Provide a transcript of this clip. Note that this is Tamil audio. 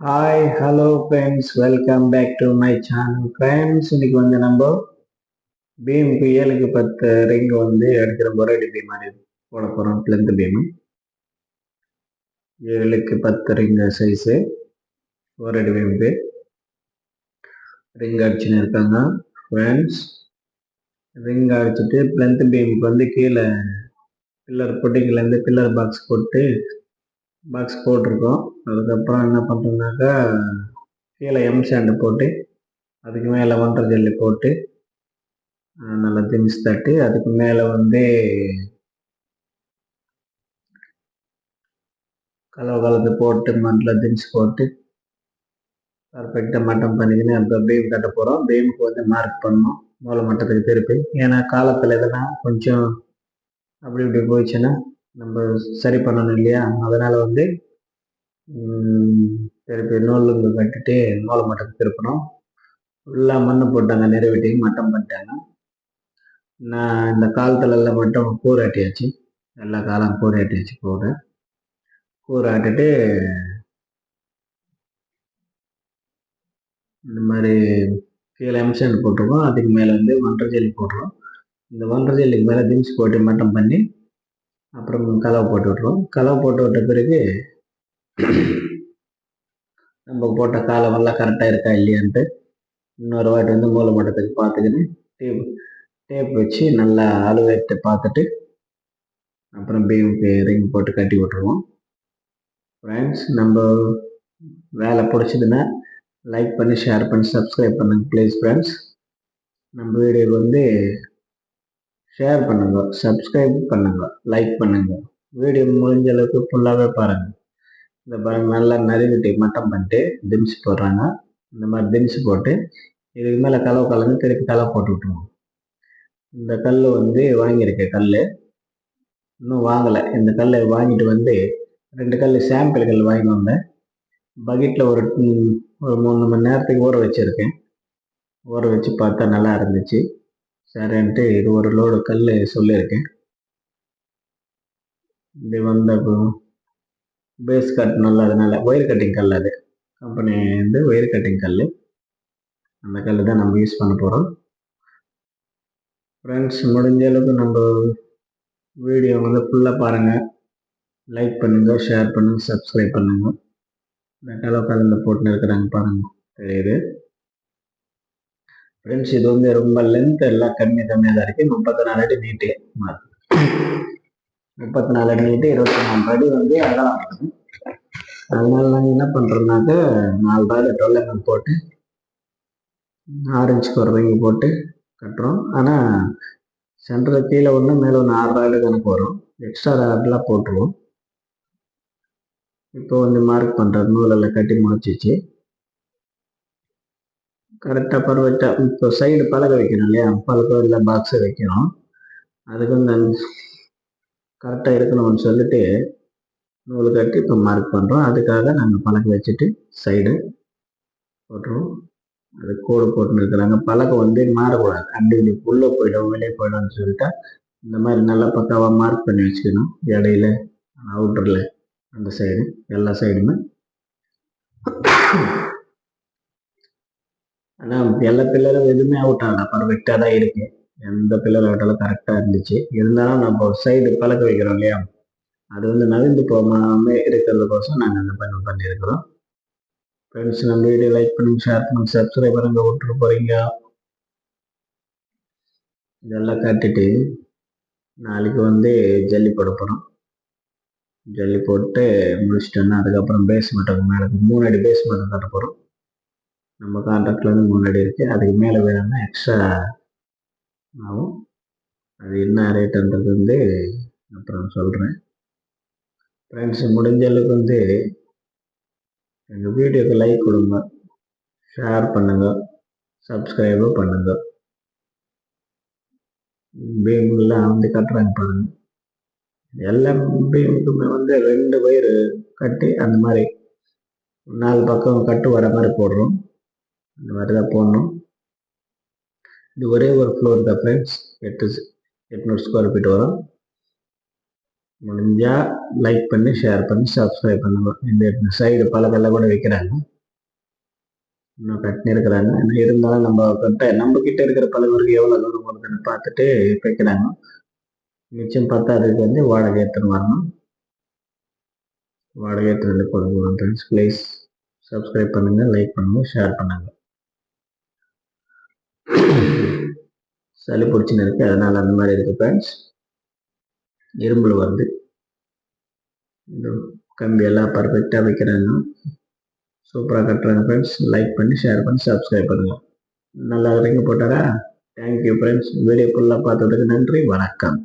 Hi hello friends welcome back to my channel friends இன்னைக்கு வந்து நம்ம பீமுக்கு ஏழுக்கு பத்து ரிங் வந்து எடுக்கிற ஒரடி பீம் மாதிரி போட போகிறோம் பிளந்து பீமு ஏழுக்கு பத்து ரிங் சைஸு ஒரடி பீமுக்கு ரிங் அடிச்சுன்னு இருக்காங்க. ஃப்ரெண்ட்ஸ் ரிங் அடிச்சுட்டு பிளந்து பீமுக்கு வந்து கீழே பில்லர் பொட்டிக்கிலேருந்து பில்லர் பாக்ஸ் போட்டு பாக்ஸ் போட்டிருக்கோம். அதுக்கப்புறம் என்ன பண்ணுறோம்னாக்கா கீழே எம் சாண்டு போட்டு அதுக்கு மேலே ஒன்றரை ஜல்லி போட்டு நல்லா திம்ஸ் தட்டி அதுக்கு மேலே வந்து கலவை கலந்து போட்டு மண்ணில் திமிச்சு போட்டு பர்ஃபெக்டாக மட்டம் பண்ணிக்கின்னு அப்போ பீம் கட்ட போகிறோம் பீமுக்கு வந்து மார்க் பண்ணணும். மூல மட்டத்துக்கு திருப்பி. ஏன்னா காலத்தில் எதனா கொஞ்சம் அப்படி இப்படி போயிடுச்சுன்னா நம்ம சரி பண்ணணும் இல்லையா? அதனால் வந்து திருப்பி நூலுங்க கட்டிட்டு நூலை மட்டும் திருப்பணும். ஃபுல்லாக மண் போட்டாங்க நிறைவேட்டி மட்டம் பண்ணிட்டாங்க. நான் இந்த காலத்துலலாம் மட்டும் கூறாட்டியாச்சு எல்லா காலம் கூறு ஆட்டியாச்சு கூறு இந்த மாதிரி கீழே எம்சன் போட்டிருக்கோம். அதுக்கு மேலே வந்து ஒன்றரை ஜல்லி போட்டுருவோம் இந்த ஒன்றரை ஜல்லிக்கு மேலே திங்ஸ் போட்டு மட்டம் பண்ணி அப்புறம் கலவை போட்டு விட்ருவோம் கலவை போட்டு விட்ட பிறகு நம்ம போட்ட காலமெல்லாம் கரெக்டாக இருக்கா இல்லையான்ட்டு இன்னொரு வாட்டி வந்து மூல மட்டத்துக்கு பார்த்துக்கின்னு டேப் டேப் வச்சு நல்லா அழுவேட்டு பார்த்துட்டு அப்புறம் பீமுக்கு ரிங் போட்டு கட்டி விட்ருவோம் ஃப்ரெண்ட்ஸ் நம்ம வேலை பிடிச்சதுன்னா லைக் பண்ணி ஷேர் பண்ணி சப்ஸ்கிரைப் பண்ணுங்க ப்ளீஸ் ஃப்ரெண்ட்ஸ் நம்ம வீடியோக்கு வந்து ஷேர் பண்ணுங்க சப்ஸ்கிரைப் பண்ணுங்க லைக் பண்ணுங்க. வீடியோ முடிஞ்ச அளவுக்கு ஃபுல்லாகவே பாருங்க. இந்த பாருங்க நல்லா நறுக்கிட்டு மட்டம் பண்ணிட்டு திம்ஸ் போடுறாங்க. இந்த மாதிரி திம்ஸ் போட்டு இதுக்கு மேலே கலவை கலந்து திருப்பி கலவை போட்டு விட்ருவோம் இந்த கல் வந்து வாங்கியிருக்கேன் கல் இன்னும் வாங்கலை. இந்த கல் வாங்கிட்டு வந்து ரெண்டு கல் சாம்பிள் கல் வாங்கி வந்தேன். பக்கெட்டில் ஒரு ஒரு மூணு மணி நேரத்துக்கு ஊற வச்சுருக்கேன். ஊற வச்சு பார்த்தா நல்லா இருந்துச்சு. சரின்ட்டு இது ஒரு லோடு கல் சொல்லியிருக்கேன். இது வந்த பேஸ் கட் நல்லா அதனால ஒயர் கட்டிங் கல் அது. கம்பெனி வந்து ஒயர் கட்டிங் கல் அந்த கல் தான் நம்ம யூஸ் பண்ண போகிறோம் ஃப்ரெண்ட்ஸ் முடிஞ்ச அளவுக்கு நம்ம வீடியோ வந்து ஃபுல்லாக பாருங்கள் லைக் பண்ணுங்கள் ஷேர் பண்ணுங்கள் சப்ஸ்கிரைப் பண்ணுங்கள் இந்த கலவை கலந்து போட்டுன்னு இருக்கிறாங்க பாருங்கள் தெரியுது? ஃப்ரெண்ட்ஸ் இது வந்து ரொம்ப லென்த் எல்லாம் கம்மி கம்மியாக தான் இருக்குது முப்பத்தி நாலு அடி நீட்டு. முப்பத்தி நாலு அடி நீட்டு இருபத்தி நாலு அடி வந்து அகலம் அதனால நாங்கள் என்ன பண்ணுறோம்னாக்க நாலு ரூபாயில் டுவெல் எம்எம் போட்டு ஆரஞ்சு குறைங்க போட்டு கட்டுறோம். ஆனால் சென்டரில் கீழே ஒன்று மேலே ஒன்று ஆறு ரூபாயில் கணக்கு வரும். எக்ஸ்ட்ரா ராடெலாம் போட்டுருவோம். இப்போ வந்து மார்க் பண்ணுற நூலெல்லாம் கட்டி முடிச்சிச்சு. கரெக்டாக பர்ஃபெக்டாக இப்போ சைடு பழக வைக்கணும் இல்லையா? பழக்கம் இல்லை பாக்ஸை வைக்கணும். அதுக்கு நான் கரெக்டாக இருக்கணும்னு சொல்லிட்டு நூல் கட்டி இப்போ மார்க் பண்ணுறோம் அதுக்காக நாங்கள் பழக்க வச்சுட்டு சைடு போட்டுருவோம். அது கோடு போட்டுன்னு இருக்கிறாங்க. பழக்கம் வந்து மாறக்கூடாது. அப்படி இப்படி உள்ளே போயிடும் வெளியே போயிடும்னு சொல்லிட்டா இந்த மாதிரி நல்லா பக்காவாக மார்க் பண்ணி வச்சுக்கணும். இடையில அவுட்டரில் அந்த சைடு எல்லா சைடுமே ஆனால் எல்லா பில்லரும் எதுவுமே அவுட் ஆகல. பர்ஃபெக்டாக தான் இருக்கு. எந்த பில்லர் அவுட்டாலும் கரெக்டாக இருந்துச்சு. இருந்தாலும் நம்ம சைடு பழக்க வைக்கிறோம் இல்லையா? அது வந்து நகர்ந்து போகாம இருக்கிறதுக்கோசம் நாங்கள் அந்த பண்ணி பண்ணியிருக்கிறோம். ஃப்ரெண்ட்ஸ் நம்ம வீடியோ லைக் பண்ணுங்க ஷேர் பண்ணுங்க சப்ஸ்கிரைப் பண்ணுங்க விட்டுட்டு போகிறீங்க இதெல்லாம் கட்டிட்டு நாளைக்கு வந்து ஜல்லி போட போகிறோம் ஜல்லி போட்டு முடிச்சிட்டோன்னா அதுக்கப்புறம் பேஸ் மட்டும் மேலே மூணு அடி பேஸ் மட்டும் கட்ட போகிறோம் நம்ம கான்ட்ராக்டில் முன்னாடி இருக்குது அதுக்கு மேலே வேணும்னா எக்ஸ்ட்ரா ஆகும். அது என்ன ரேட்டுன்றது வந்து அப்புறம் சொல்கிறேன் ஃப்ரெண்ட்ஸ் முடிஞ்ச அளவுக்கு வந்து எங்கள் வீடியோக்கு லைக் கொடுங்க. ஷேர் பண்ணுங்க. சப்ஸ்கிரைபும் பண்ணுங்கள் பீமுலாம் வந்து கட்டுறாங்க பாருங்க. எல்லா பீமுக்குமே வந்து ரெண்டு பயிர் கட்டி அந்த மாதிரி நாலு பக்கம் கட்டு வர மாதிரி போடுறோம். இந்த மாதிரி தான் போடணும். இது ஒரே ஒரு ஃப்ளோர் தான் ஃப்ரெண்ட்ஸ் எட்டு எட்நூறு ஸ்கொயர் ஃபீட் வரும். முடிஞ்சால் லைக் பண்ணி ஷேர் பண்ணி சப்ஸ்கிரைப் பண்ணுங்க. இந்த சைடு பழக்கெல்லாம் கூட வைக்கிறாங்க. இன்னும் கட்டினே இருக்கிறாங்க இருந்தாலும் நம்ம கிட்ட நம்ம கிட்ட இருக்கிற பழகுறதுக்கு எவ்வளோ தூரம் வருதுன்னு பார்த்துட்டு வைக்கிறாங்க. மிச்சம் பார்த்தா அதுக்கு வந்து வாடகை எடுத்துன்னு வரணும். வாடகை எடுத்துன்னு வந்து கொடுங்க ஃப்ரெண்ட்ஸ் ப்ளீஸ் சப்ஸ்கிரைப் பண்ணுங்கள் லைக் பண்ணுங்கள் ஷேர் பண்ணுங்கள் சளி பிடிச்சின்னு இருக்குது அதனால் அந்த மாதிரி இருக்குது ஃப்ரெண்ட்ஸ் இரும்பல் வருது கம்பியெல்லாம் கம்பி எல்லாம் பர்ஃபெக்டாக வைக்கிறாங்க சூப்பராக கட்டுறாங்க ஃப்ரெண்ட்ஸ் லைக் பண்ணி ஷேர் பண்ணி சப்ஸ்கிரைப் பண்ணுங்கள் நல்லா ரிங்க போட்டாரா? தேங்க்யூ ஃப்ரெண்ட்ஸ் வீடியோ ஃபுல்லாக பார்த்ததுக்கு நன்றி. வணக்கம்.